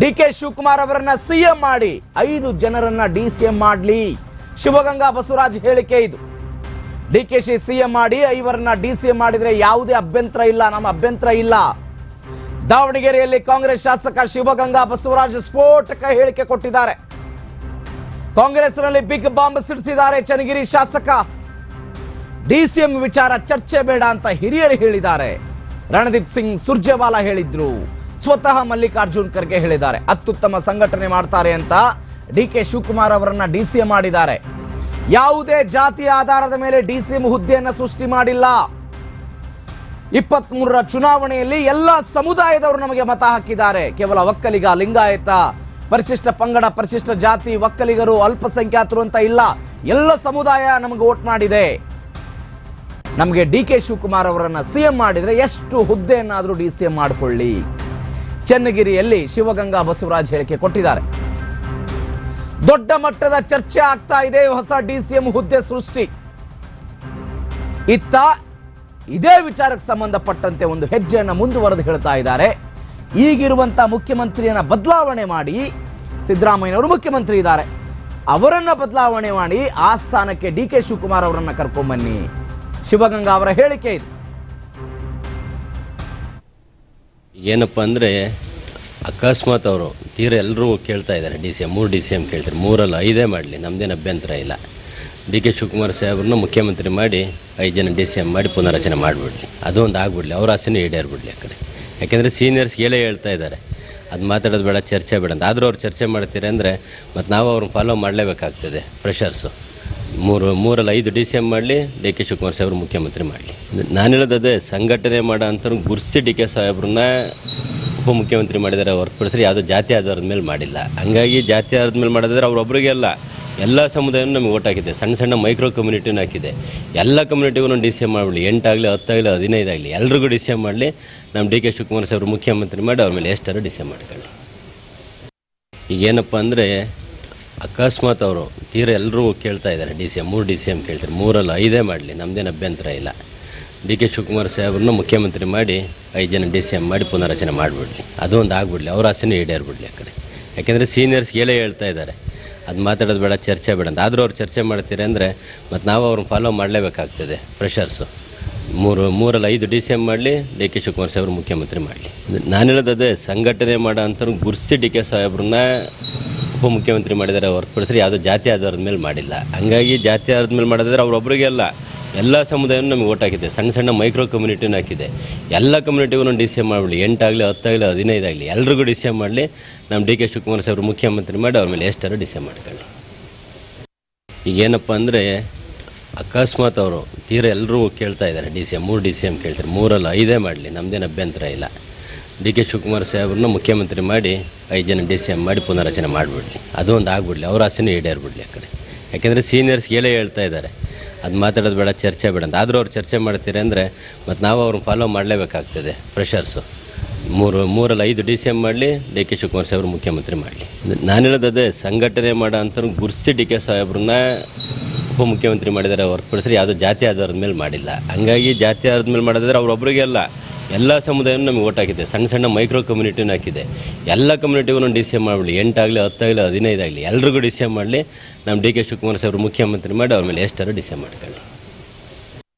D K Shivakumar ಅವರನ್ನ CM ಮಾಡಿ ಐದು ಜನರನ್ನ ಡಿ ಸಿ ಎಂ ಮಾಡಲಿ. ಶಿವಗಂಗಾ ಬಸವರಾಜ್ ಹೇಳಿಕೆ ಇದು. ಡಿ ಕೆ ಶಿ ಸಿಎಂ ಮಾಡಿ ಐವರನ್ನ ಡಿ ಸಿ ಎಂ ಮಾಡಿದ್ರೆ ಯಾವುದೇ ಅಭ್ಯಂತರ ಇಲ್ಲ, ನಮ್ಮ ಅಭ್ಯಂತರ ಇಲ್ಲ. ದಾವಣಗೆರೆಯಲ್ಲಿ ಕಾಂಗ್ರೆಸ್ ಶಾಸಕ ಶಿವಗಂಗಾ ಬಸವರಾಜ್ ಸ್ಫೋಟಕ ಹೇಳಿಕೆ ಕೊಟ್ಟಿದ್ದಾರೆ. ಕಾಂಗ್ರೆಸ್ನಲ್ಲಿ ಬಿಗ್ ಬಾಂಬ್ ಸಿಡಿಸಿದ್ದಾರೆ ಚನ್ನಗಿರಿ ಶಾಸಕ. ಡಿಸಿಎಂ ವಿಚಾರ ಚರ್ಚೆ ಬೇಡ ಅಂತ ಹಿರಿಯರು ಹೇಳಿದ್ದಾರೆ. ರಣದೀಪ್ ಸಿಂಗ್ ಸುರ್ಜೇವಾಲಾ ಹೇಳಿದ್ರು. ಸ್ವತಃ ಮಲ್ಲಿಕಾರ್ಜುನ್ ಖರ್ಗೆ ಹೇಳಿದ್ದಾರೆ. ಅತ್ಯುತ್ತಮ ಸಂಘಟನೆ ಮಾಡ್ತಾರೆ ಅಂತ ಡಿ ಕೆ ಶಿವಕುಮಾರ್ ಅವರನ್ನ ಎಂ ಮಾಡಿದ್ದಾರೆ. ಯಾವುದೇ ಜಾತಿಯ ಆಧಾರದ ಮೇಲೆ ಡಿ ಸಿ ಎಂ ಹುದ್ದೆಯನ್ನು ಸೃಷ್ಟಿ ಮಾಡಿಲ್ಲ. ಇಪ್ಪತ್ತ್ ಮೂರರ ಚುನಾವಣೆಯಲ್ಲಿ ಎಲ್ಲ ಸಮುದಾಯದವರು ನಮಗೆ ಮತ ಹಾಕಿದ್ದಾರೆ. ಕೇವಲ ಒಕ್ಕಲಿಗ, ಲಿಂಗಾಯತ, ಪರಿಶಿಷ್ಟ ಪಂಗಡ, ಪರಿಶಿಷ್ಟ ಜಾತಿ, ಒಕ್ಕಲಿಗರು, ಅಲ್ಪಸಂಖ್ಯಾತರು ಅಂತ ಇಲ್ಲ. ಎಲ್ಲ ಸಮುದಾಯ ನಮಗೆ ಓಟ್ ಮಾಡಿದೆ. ನಮಗೆ D K Shivakumar C CM ಮಾಡಿದ್ರೆ ಎಷ್ಟು ಹುದ್ದೆಯನ್ನಾದರೂ ಡಿ ಸಿ ಎಂ ಮಾಡಿಕೊಳ್ಳಿ. ಚನ್ನಗಿರಿಯಲ್ಲಿ ಶಿವಗಂಗಾ ಬಸವರಾಜ್ ಹೇಳಿಕೆ ಕೊಟ್ಟಿದ್ದಾರೆ. ದೊಡ್ಡ ಮಟ್ಟದ ಚರ್ಚೆ ಆಗ್ತಾ ಇದೆ ಹೊಸ ಡಿಸಿಎಂ ಹುದ್ದೆ ಸೃಷ್ಟಿ. ಇತ್ತ ಇದೇ ವಿಚಾರಕ್ಕೆ ಸಂಬಂಧಪಟ್ಟಂತೆ ಒಂದು ಹೆಜ್ಜೆಯನ್ನು ಮುಂದುವರೆದು ಹೇಳ್ತಾ ಇದ್ದಾರೆ. ಈಗಿರುವಂತಹ ಮುಖ್ಯಮಂತ್ರಿಯನ್ನ ಬದಲಾವಣೆ ಮಾಡಿ ಸಿದ್ದರಾಮಯ್ಯನವರು ಮುಖ್ಯಮಂತ್ರಿ ಇದ್ದಾರೆ. ಅವರನ್ನ ಬದಲಾವಣೆ ಮಾಡಿ ಆ ಸ್ಥಾನಕ್ಕೆ ಡಿ ಕೆ ಶಿವಕುಮಾರ್ ಅವರನ್ನ ಕರ್ಕೊಂಬನ್ನಿ ಶಿವಗಂಗಾ ಅವರ ಹೇಳಿಕೆ ಇದು. ಏನಪ್ಪ ಅಂದರೆ ಅಕಸ್ಮಾತ್ ಅವರು ತೀರ ಎಲ್ಲರೂ ಕೇಳ್ತಾ ಇದ್ದಾರೆ. ಡಿ ಸಿ ಎಂ ಮೂರು ಡಿ ಸಿ ಎಂ ಕೇಳ್ತಾರೆ. ಮೂರಲ್ಲ, ಐದೇ ಮಾಡಲಿ. ನಮ್ಮದೇನು ಅಭ್ಯಂತರ ಇಲ್ಲ. ಡಿ ಕೆ ಶಿವಕುಮಾರ್ ಸಾಹೇಬ್ರನ್ನ ಮುಖ್ಯಮಂತ್ರಿ ಮಾಡಿ, ಐದು ಜನ ಡಿ ಸಿ ಎಂ ಮಾಡಿ ಪುನರಚನೆ ಮಾಡಿಬಿಡ್ಲಿ. ಅದು ಒಂದು ಆಗ್ಬಿಡ್ಲಿ. ಅವ್ರ ಆಸೆನೂ ಈಡೇರ್ಬಿಡ್ಲಿ ಆ ಕಡೆ. ಯಾಕೆಂದರೆ ಸೀನಿಯರ್ಸ್ ಹೇಳೇ ಹೇಳ್ತಾ ಇದ್ದಾರೆ. ಅದು ಮಾತಾಡೋದು ಬೇಡ, ಚರ್ಚೆ ಬೇಡ ಅಂತ. ಆದರೂ ಅವ್ರು ಚರ್ಚೆ ಮಾಡ್ತೀರಿ ಅಂದರೆ ಮತ್ತು ನಾವು ಅವ್ರನ್ನ ಫಾಲೋ ಮಾಡಲೇಬೇಕಾಗ್ತದೆ ಫ್ರೆಷರ್ಸು ಮೂರು ಮೂರಲ್ಲಿ ಐದು ಡಿ ಸಿ ಎಂ ಮಾಡಲಿ, ಡಿ ಕೆ ಶಿವಕುಮಾರ್ ಸಾಹೇಬ್ರು ಮುಖ್ಯಮಂತ್ರಿ ಮಾಡಲಿ. ನಾನು ಹೇಳೋದು ಸಂಘಟನೆ ಮಾಡೋ ಅಂತ ಗುರ್ಸಿ ಡಿ ಕೆ ಸಾಹೇಬ್ರನ್ನ ಉಪಮುಖ್ಯಮಂತ್ರಿ ಮಾಡಿದ್ದಾರೆ ಹೊರತುಪಡಿಸಿ ಯಾವುದೋ ಜಾತಿ ಆಧಾರದ ಮೇಲೆ ಮಾಡಿಲ್ಲ. ಹಂಗಾಗಿ ಜಾತಿ ಆಧಾರದ ಮೇಲೆ ಮಾಡಿದ್ರೆ ಅವ್ರೊಬ್ಬರಿಗೆ ಅಲ್ಲ, ಎಲ್ಲ ಸಮುದಾಯನೂ ನಮಗೆ ಓಟ್ ಹಾಕಿದೆ, ಸಣ್ಣ ಸಣ್ಣ ಮೈಕ್ರೋ ಕಮ್ಯುನಿಟಿನೂ ಹಾಕಿದೆ. ಎಲ್ಲ ಕಮ್ಯುನಿಟಿಗೂ ಡಿ ಸಿ ಎಂ ಮಾಡಲಿ ಎಂಟಾಗಲಿ, ಹತ್ತಾಗಲಿ ಹದಿನೈದಾಗಲಿ ಎಲ್ರಿಗೂ ಡಿ ಸಿ ಎಂ ಮಾಡಲಿ ನಮ್ಮ ಡಿ ಕೆ ಶಿವಕುಮಾರ್ ಸಾಹೇಬ್ರು ಮುಖ್ಯಮಂತ್ರಿ ಮಾಡಿ ಅವ್ರ ಮೇಲೆ ಎಷ್ಟಾರು ಡಿ ಸಿ ಎಂ ಮಾಡ್ಕೊಳ್ಳಿ. ಈಗೇನಪ್ಪ ಅಂದರೆ ಅಕಸ್ಮಾತ್ ಅವರು ತೀರ ಎಲ್ಲರೂ ಕೇಳ್ತಾ ಇದ್ದಾರೆ. ಡಿ ಸಿ ಎಂ ಮೂರು ಡಿ ಸಿ ಎಂ ಕೇಳ್ತಾರೆ. ಮೂರಲ್ಲಿ, ಐದೇ ಮಾಡಲಿ. ನಮ್ಮದೇನು ಅಭ್ಯಂತರ ಇಲ್ಲ. ಡಿ ಕೆ ಶಿವಕುಮಾರ್ ಸಾಹೇಬ್ರನ್ನ ಮುಖ್ಯಮಂತ್ರಿ ಮಾಡಿ, ಐದು ಜನ ಡಿ ಸಿ ಎಂ ಮಾಡಿ ಪುನರಚನೆ ಮಾಡಿಬಿಡ್ಲಿ. ಅದು ಒಂದು ಆಗ್ಬಿಡ್ಲಿ. ಅವ್ರ ಆಸೆನೂ ಈಡೇರ್ಬಿಡ್ಲಿ ಆ ಕಡೆ. ಯಾಕೆಂದರೆ ಸೀನಿಯರ್ಸ್ ಹೇಳೇ ಹೇಳ್ತಾ ಇದ್ದಾರೆ. ಅದು ಮಾತಾಡೋದು ಬೇಡ, ಚರ್ಚೆ ಬೇಡ ಅಂತ. ಆದರೂ ಅವ್ರು ಚರ್ಚೆ ಮಾಡ್ತೀರಿ ಅಂದರೆ ಮತ್ತು ನಾವು ಅವ್ರನ್ನ ಫಾಲೋ ಮಾಡಲೇಬೇಕಾಗ್ತದೆ ಫ್ರೆಷರ್ಸು ಮೂರು, ಮೂರಲ್ಲಿ, ಐದು ಡಿ ಸಿ ಎಂ ಮಾಡಲಿ, ಡಿ ಕೆ ಶಿವಕುಮಾರ್ ಸಾಹೇಬ್ರು ಮುಖ್ಯಮಂತ್ರಿ ಮಾಡಲಿ. ನಾನು ಹೇಳೋದು ಅದೇ, ಸಂಘಟನೆ ಮಾಡೋ ಅಂತ ಗುರ್ಸಿ ಡಿ ಕೆ ಸಾಹೇಬ್ರನ್ನ ಉಪಮುಖ್ಯಮಂತ್ರಿ ಮಾಡಿದ್ದಾರೆ ಹೊರತುಪಡಿಸಿ ಯಾವುದೋ ಜಾತಿ ಆಧಾರದ ಮೇಲೆ ಮಾಡಿಲ್ಲ. ಹಂಗಾಗಿ ಜಾತಿ ಆಧಾರದ ಮೇಲೆ ಮಾಡಿದ್ರೆ ಅವ್ರೊಬ್ಬರಿಗೆ ಅಲ್ಲ, ಎಲ್ಲ ಸಮುದಾಯನೂ ನಮಗೆ ಓಟ್ ಹಾಕಿದೆ. ಸಣ್ಣ ಸಣ್ಣ ಮೈಕ್ರೋ ಕಮ್ಯುನಿಟಿನೂ ಹಾಕಿದೆ. ಎಲ್ಲ ಕಮ್ಯುನಿಟಿಗೂ ಡಿ ಸಿ ಎಂ ಮಾಡಬೇಡಿ. ಎಂಟಾಗಲಿ, ಹತ್ತಾಗಲಿ ಹದಿನೈದಾಗಲಿ ಎಲ್ರಿಗೂ ಡಿ ಸಿ ಎಂ ಮಾಡಲಿ. ನಮ್ಮ ಡಿ ಕೆ ಶಿವಕುಮಾರ್ ಸಾಹೇಬ್ರು ಮುಖ್ಯಮಂತ್ರಿ ಮಾಡಿ ಅವ್ರ ಮೇಲೆ ಎಷ್ಟಾರು ಡಿ ಸಿ ಎಂ ಮಾಡ್ಕೊಳ್ಳಿ. ಈಗೇನಪ್ಪ ಅಂದರೆ, ಅಕಸ್ಮಾತ್ ಅವರು ತೀರ ಎಲ್ಲರೂ ಕೇಳ್ತಾ ಇದ್ದಾರೆ. ಡಿ ಸಿ ಎಂ ಮೂರು ಡಿ ಸಿ ಎಂ ಕೇಳ್ತಾರೆ. ಮೂರಲ್ಲ, ಐದೇ ಮಾಡಲಿ. ನಮ್ಮದೇನು ಅಭ್ಯಂತರ ಇಲ್ಲ. ಡಿ ಕೆ ಶಿವಕುಮಾರ್ ಸಾಹೇಬ್ರನ್ನ ಮುಖ್ಯಮಂತ್ರಿ ಮಾಡಿ ಐದು ಜನ ಡಿ ಸಿ ಎಂ ಮಾಡಿ ಪುನರಚನೆ ಮಾಡಿಬಿಡ್ಲಿ. ಅದು ಒಂದು ಆಗ್ಬಿಡಲಿ. ಅವ್ರ ಆಸೆನೂ ಈಡೇರ್ಬಿಡ್ಲಿ ಆ ಕಡೆ. ಯಾಕೆಂದರೆ ಸೀನಿಯರ್ಸ್ ಹೇಳೇ ಹೇಳ್ತಾ ಇದ್ದಾರೆ. ಅದು ಮಾತಾಡೋದು ಬೇಡ, ಚರ್ಚೆ ಬೇಡ ಅಂತ. ಆದರೂ ಅವ್ರು ಚರ್ಚೆ ಮಾಡ್ತೀರಿ ಅಂದರೆ ಮತ್ತು ನಾವು ಅವ್ರನ್ನ ಫಾಲೋ ಮಾಡಲೇಬೇಕಾಗ್ತದೆ ಫ್ರೆಷರ್ಸು ಮೂರು, ಮೂರಲ್ಲಿ ಐದು ಡಿ ಸಿ ಎಂ ಮಾಡಲಿ, ಡಿ ಕೆ ಶಿವಕುಮಾರ್ ಸಾಹೇಬ್ರು ಮುಖ್ಯಮಂತ್ರಿ ಮಾಡಲಿ. ನಾನು ಹೇಳೋದು ಅದೇ, ಸಂಘಟನೆ ಮಾಡೋ ಅಂತ ಗುರ್ಸಿ ಡಿ ಕೆ ಸಾಹೇಬ್ರನ್ನ ಉಪಮುಖ್ಯಮಂತ್ರಿ ಮಾಡಿದ್ದಾರೆ ಹೊರತುಪಡಿಸಿ ಯಾವುದೋ ಜಾತಿ ಆಧಾರದ ಮೇಲೆ ಮಾಡಿಲ್ಲ. ಹಂಗಾಗಿ ಜಾತಿ ಆಧಾರದ ಮೇಲೆ ಮಾಡೋದಾದ್ರೆ ಅವ್ರೊಬ್ಬರಿಗೆ ಅಲ್ಲ. ಎಲ್ಲ ಸಮುದಾಯನೂ ನಮಗೆ ಓಟ್ ಹಾಕಿದೆ. ಸಣ್ಣ ಸಣ್ಣ ಮೈಕ್ರೋ ಕಮ್ಯುನಿಟಿನೂ ಹಾಕಿದೆ. ಎಲ್ಲ ಕಮ್ಯುನಿಟಿಗೂ ಡಿ ಸಿ ಎಂ ಮಾಡಲಿ ಎಂಟಾಗಲಿ, ಹತ್ತಾಗಲಿ, ಹದಿನೈದಾಗಲಿ, ಎಲ್ರಿಗೂ ಡಿ ಸಿ ಮಾಡಲಿ. ನಮ್ಮ ಡಿ ಕೆ ಶಿವಕುಮಾರ್ ಸಾಹೇಬ್ರು ಮುಖ್ಯಮಂತ್ರಿ ಮಾಡಿ ಅವ್ರ ಮೇಲೆ ಎಷ್ಟಾರು ಡಿ ಸಿ ಮಾಡ್ಕೊಳ್ಳಿ.